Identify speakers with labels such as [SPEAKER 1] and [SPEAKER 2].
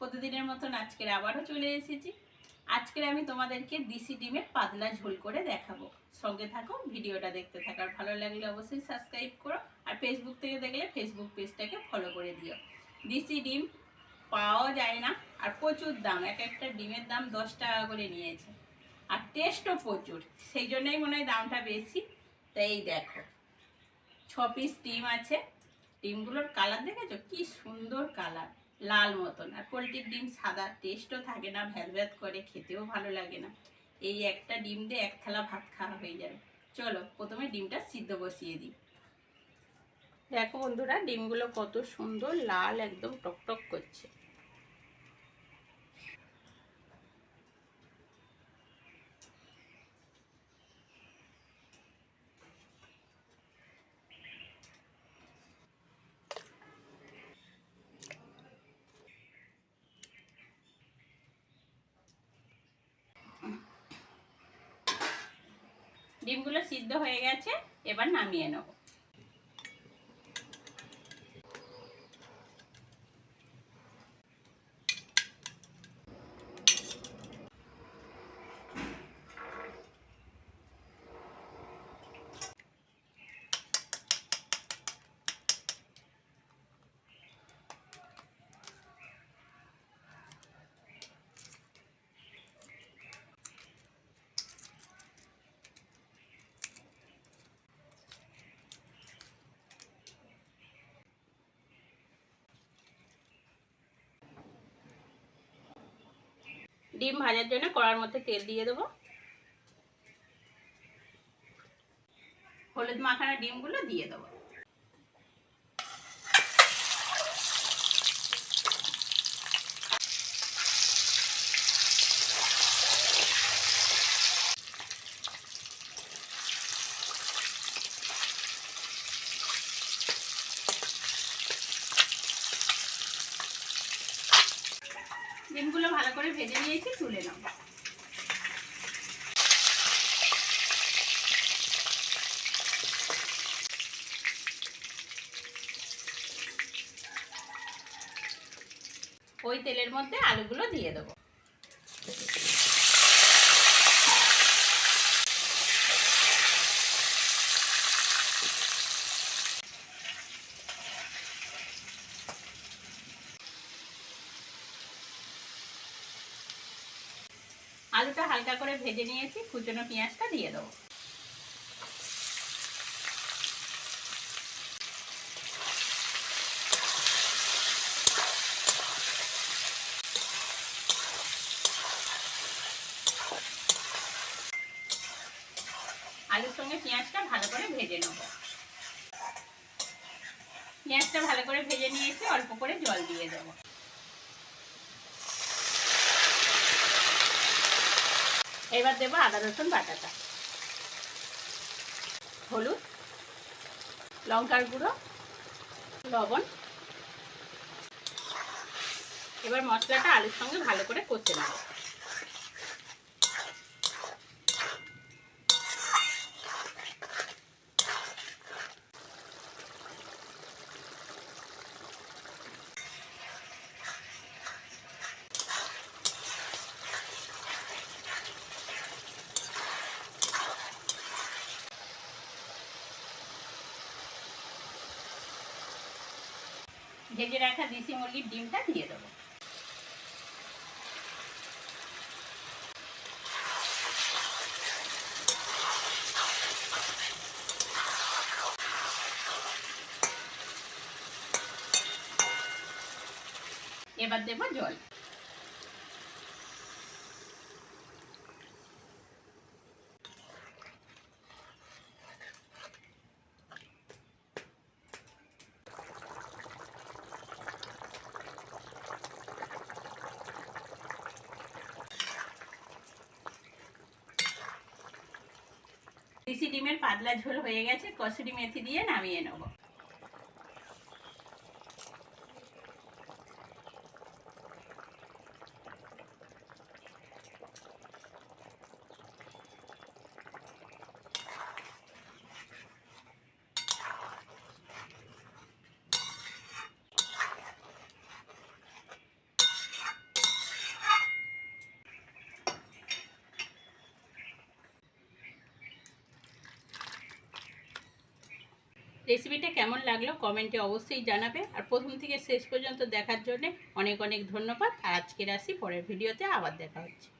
[SPEAKER 1] প্রতিদিনের মতন আজকের আবারও চলে এসেছি। আজকের আমি তোমাদেরকে দিশি ডিমের পাতলা ঝোল করে দেখাবো। সঙ্গে থাকো, ভিডিওটা দেখতে থাকার ভালো লাগলে অবশ্যই সাবস্ক্রাইব করো আর ফেসবুক থেকে দেখলে ফেসবুক পেজটাকে ফলো করে দিও। দিশি ডিম পাওয়া যায় না আর প্রচুর দাম। এক একটা ডিমের দাম দশ টাকা করে নিয়েছে। আর টেস্টও প্রচুর। সেই জন্যই মনে হয় দামটা বেশি। তাই দেখো, ছ পিস ডিম আছে। ডিমগুলোর কালার দেখেছ? কি সুন্দর কালার লাল মতন। আর পোলট্রির ডিম সাদা টেস্টও থাকে না ভ্যাদ করে, খেতেও ভালো লাগে না। এই একটা ডিম দিয়ে এক থালা ভাত খাওয়া হয়ে যাবে। চলো, প্রথমে ডিমটা সিদ্ধ বসিয়ে দিই। দেখো বন্ধুরা, ডিমগুলো কত সুন্দর, লাল একদম টকটক করছে। ডিমগুলো সিদ্ধ হয়ে গেছে এবার নামিয়ে নেব। ডিম ভাজার জন্য কড়ার মধ্যে তেল দিয়ে দেবো। হলুদ মাখানা ডিমগুলো দিয়ে দেবো। ডিমগুলো ভালো করে ভেজে নিয়েছি তুলে নাও। ওই তেলের মধ্যে আলুগুলো দিয়ে দেবো। আলুটা হালকা করে ভেজে নিয়েছি, কুচনো পেঁয়াজটা দিয়ে দেবো। আলুর সঙ্গে পেঁয়াজটা ভালো করে ভেজে নেব। পেঁয়াজটা ভালো করে ভেজে নিয়েছি, অল্প করে জল দিয়ে দেবো। এবার দেবো আদা, রসুন, বাটাটা। হলুদ, লঙ্কার গুঁড়ো, লবণ। এবার মশলাটা আলুর সঙ্গে ভালো করে কষে নেব। ভেজে রাখা দেশি মুরগির ডিমটা দিয়ে দেবো। এবার দেবো জল। দেশি ডিমের পাতলা ঝোল হয়ে গেছে কসুরি মেথি দিয়ে নামিয়ে নেব। রেসিপিটা কেমন লাগল কমেন্টে অবশ্যই জানাবে। আর প্রথম থেকে শেষ পর্যন্ত দেখার জন্য অনেক অনেক ধন্যবাদ। আর আজকের আসি পরের ভিডিওতে আবার দেখা হচ্ছে।